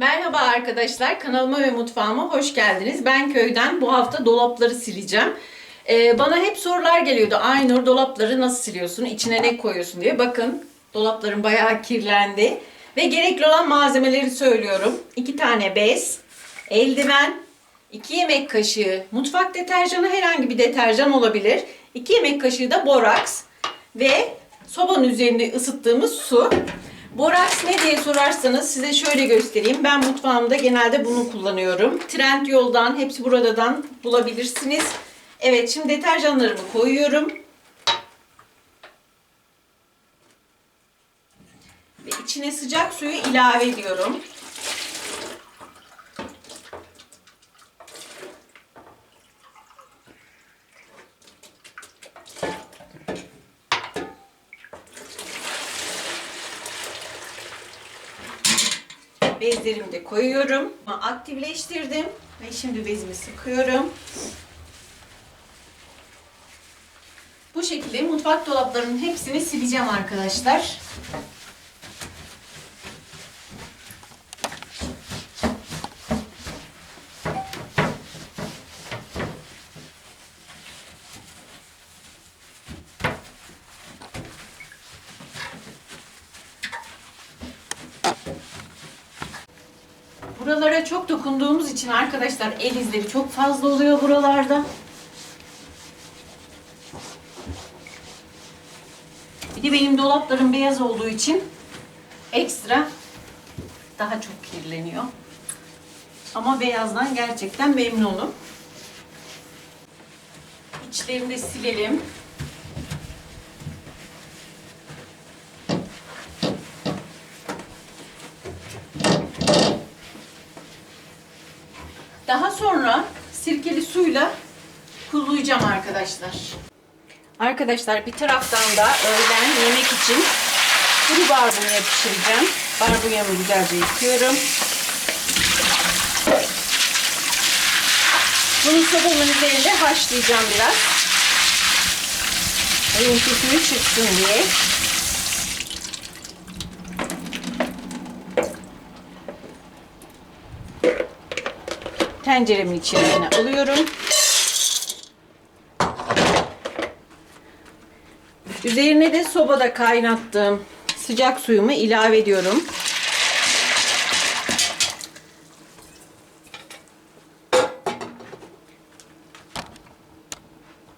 Merhaba arkadaşlar, kanalıma ve mutfağıma hoş geldiniz. Ben köyden bu hafta dolapları sileceğim. Ee, bana hep sorular geliyordu. Aynur dolapları nasıl siliyorsun, içine ne koyuyorsun diye. Bakın dolaplarım bayağı kirlendi. Ve gerekli olan malzemeleri söylüyorum. 2 tane bez, eldiven, 2 yemek kaşığı mutfak deterjanı herhangi bir deterjan olabilir. 2 yemek kaşığı da boraks ve sobanın üzerinde ısıttığımız su. Boraks ne diye sorarsanız size şöyle göstereyim. Ben mutfağımda genelde bunu kullanıyorum. Trend yoldan, hepsi buradadan bulabilirsiniz. Evet, şimdi deterjanlarımı koyuyorum. Ve içine sıcak suyu ilave ediyorum. Bezlerimi de koyuyorum. Aktifleştirdim ve şimdi bezimi sıkıyorum. Bu şekilde mutfak dolaplarının hepsini sileceğim arkadaşlar. Buralara çok dokunduğumuz için arkadaşlar el izleri çok fazla oluyor buralarda. Bir de benim dolaplarım beyaz olduğu için ekstra daha çok kirleniyor. Ama beyazdan gerçekten memnunum. İçlerini silelim. Daha sonra sirkeli suyla kurulayacağım arkadaşlar. Arkadaşlar bir taraftan da öğlen yemek için kuru barbunya pişireceğim. Barbunyamı güzelce yıkıyorum. Bunu sobanın üzerinde haşlayacağım biraz. Renk çıksın diye. Tenceremin içine alıyorum. Üzerine de sobada kaynattığım sıcak suyumu ilave ediyorum.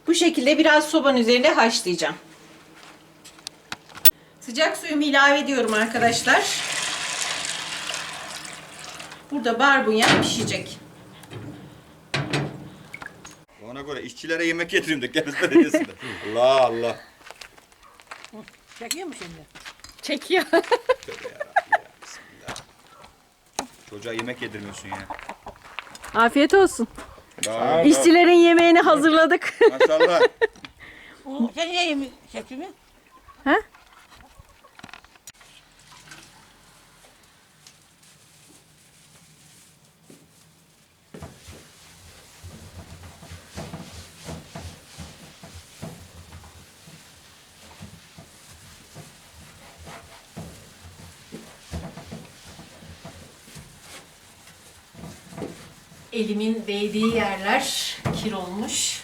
Bu şekilde biraz sobanın üzerinde haşlayacağım. Sıcak suyumu ilave ediyorum arkadaşlar. Burada barbunya pişecek. Ona göre işçilere yemek getireyim de Gebze Belediyesi'nde. Allah Allah. Çekiyor mu şimdi? Çekiyor. Tövbe yarabbim ya, bismillah. Çocuğa yemek yedirmiyorsun ya. Afiyet olsun. Daha, İşçilerin yemeğini hazırladık. Maşallah. O, sen niye yemi çekiyor mu? ha? Elimin değdiği yerler kir olmuş.